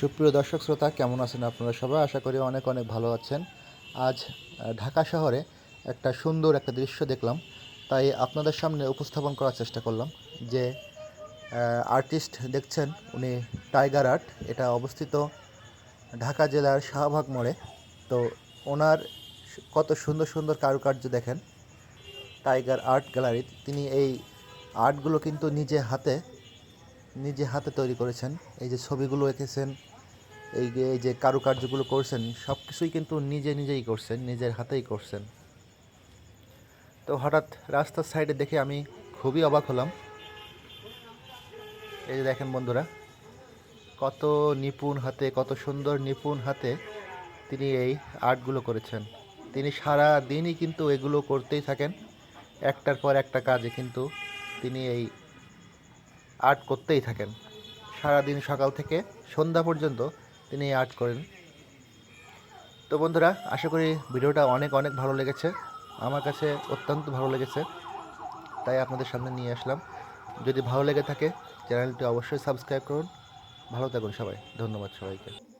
সুপ্রিয় দর্শক শ্রোতা, কেমন আছেন আপনারা সবাই? আশা করি অনেক অনেক ভালো আছেন। আজ ঢাকা শহরে একটা সুন্দর একটা দৃশ্য দেখলাম। তাই আপনাদের সামনে উপস্থাপন করার চেষ্টা করলাম যে আর্টিস্ট দেখছেন উনি টাইগার আর্ট। এটা অবস্থিত ঢাকা জেলার শাহবাগ মোড়ে। তো ওনার কত সুন্দর সুন্দর কারুকার্য দেখেন। টাইগার আর্ট গ্যালারি তিনি এই আর্টগুলো কিন্তু নিজে হাতে নিজে হাতে তৈরি করেছেন। এই যে ছবিগুলো এঁকেছেন, এই যে এই যে কারুকার্যগুলো করছেন সব কিছুই কিন্তু নিজে নিজেই করছেন, নিজের হাতেই করছেন। তো হঠাৎ রাস্তার সাইডে দেখে আমি খুবই অবাক হলাম। এই যে দেখেন বন্ধুরা, কত নিপুণ হাতে, কত সুন্দর নিপুণ হাতে তিনি এই আর্টগুলো করেছেন। তিনি সারা দিনই কিন্তু এগুলো করতেই থাকেন। একটার পর একটা কাজে কিন্তু তিনি এই আর্ট করতেই থাকেন। সারাদিন সকাল থেকে সন্ধ্যা পর্যন্ত তিনি আর্ট করেন। তো বন্ধুরা, আশা করি ভিডিওটা অনেক অনেক ভালো লেগেছে। আমার কাছে অত্যন্ত ভালো লেগেছে। তাই আপনাদের সামনে নিয়ে আসলাম। যদি ভালো লেগে থাকে, চ্যানেলটি অবশ্যই সাবস্ক্রাইব করুন। ভালো থাকুন সবাই। ধন্যবাদ সবাইকে।